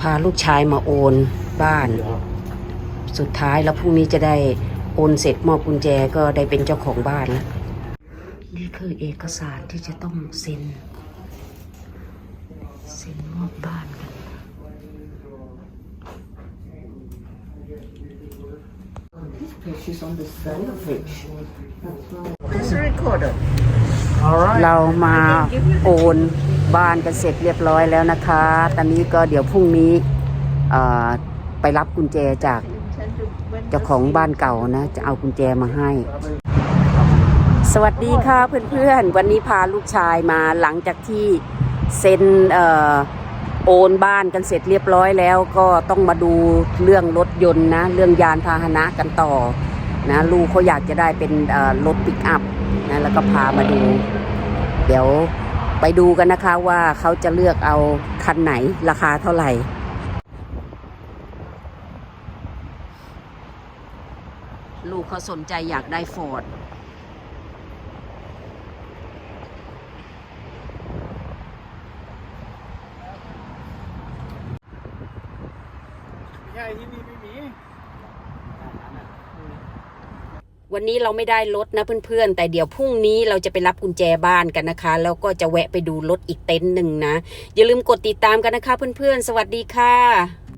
พาลูกชายมาโอนบ้าน สุดท้ายแล้วพรุ่งนี้จะได้โอนเสร็จมอบกุญแจก็ได้เป็นเจ้าของบ้านแล้วนี่คือเอกสารที่จะต้องเซ็นเซ็นมอบบ้านกัน Page is on the center page. It's recorded. เรามาโอน บ้านกันเสร็จเรียบร้อยแล้วนะคะ ตอนนี้ก็เดี๋ยวพรุ่งนี้ไปรับกุญแจจากเจ้าของบ้านเก่านะ จะเอากุญแจมาให้ สวัสดีค่ะเพื่อนๆ วันนี้พาลูกชายมาหลังจากที่เซ็นโอนบ้านกันเสร็จเรียบร้อยแล้วก็ต้องมาดูเรื่องรถยนต์นะ เรื่องยานพาหนะกันต่อนะลูกเขาอยากจะได้เป็นรถปิกอัพนะแล้วก็พามาดู เดี๋ยว ไปดูกันนะคะว่าเขาจะเลือกเอาคันไหนราคาเท่าไหร่ลูกเขาสนใจอยากได้ฟอร์ดใช่ที่นี่ไม่มี วันนี้เราไม่ได้รถนะเพื่อนๆ แต่เดี๋ยวพรุ่งนี้เราจะไปรับกุญแจบ้านกันนะคะ แล้วก็จะแวะไปดูรถอีกเต็นท์หนึ่งนะ อย่าลืมกดติดตามกันนะคะเพื่อนๆ สวัสดีค่ะ